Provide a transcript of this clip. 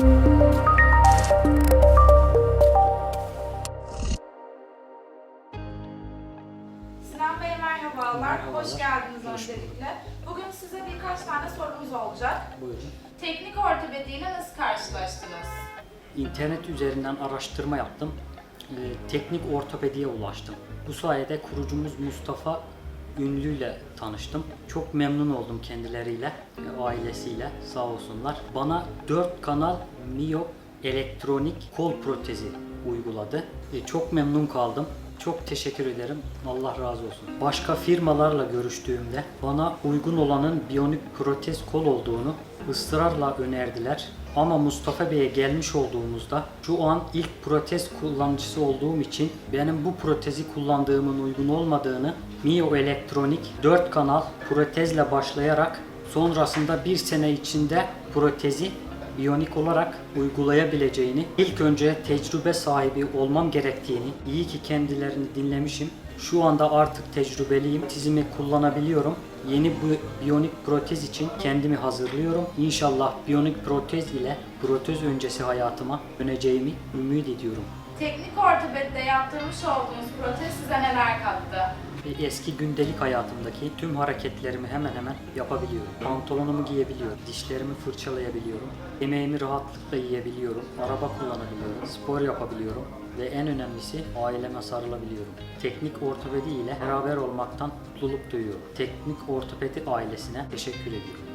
Sinan Bey merhabalar. Merhabalar. Hoş geldiniz Hoş öncelikle. Bugün size birkaç tane sorumuz olacak. Buyurun. Teknik ortopediyle nasıl karşılaştınız? İnternet üzerinden araştırma yaptım. Ee, teknik ortopediye ulaştım. Bu sayede kurucumuz Mustafa Ünlü ile tanıştım. Çok memnun oldum kendileriyle, e, ailesiyle sağ olsunlar. Bana 4 kanal Mio elektronik kol protezi uyguladı. E, Çok memnun kaldım. Çok teşekkür ederim. Allah razı olsun. Başka firmalarla görüştüğümde bana uygun olanın biyonik protez kol olduğunu ısrarla önerdiler. Ama Mustafa Bey'e gelmiş olduğumuzda şu an ilk protez kullanıcısı olduğum için benim bu protezi kullandığımın uygun olmadığını Mio Elektronik 4 kanal protezle başlayarak sonrasında bir sene içinde protezi biyonik olarak uygulayabileceğini, ilk önce tecrübe sahibi olmam gerektiğini, iyi ki kendilerini dinlemişim. Şu anda artık tecrübeliyim, çizimi kullanabiliyorum. Yeni biyonik protez için kendimi hazırlıyorum. İnşallah biyonik protez ile protez öncesi hayatıma döneceğimi ümit ediyorum. Teknik ortopedide yaptırmış olduğunuz protez size neler kattı? E, eski gündelik hayatımdaki tüm hareketlerimi hemen hemen yapabiliyorum. Pantolonumu giyebiliyorum, dişlerimi fırçalayabiliyorum, yemeğimi rahatlıkla yiyebiliyorum, araba kullanabiliyorum, spor yapabiliyorum ve en önemlisi aileme sarılabiliyorum. Teknik ortopedi ile beraber olmaktan mutluluk duyuyorum. Teknik ortopedi ailesine teşekkür ediyorum.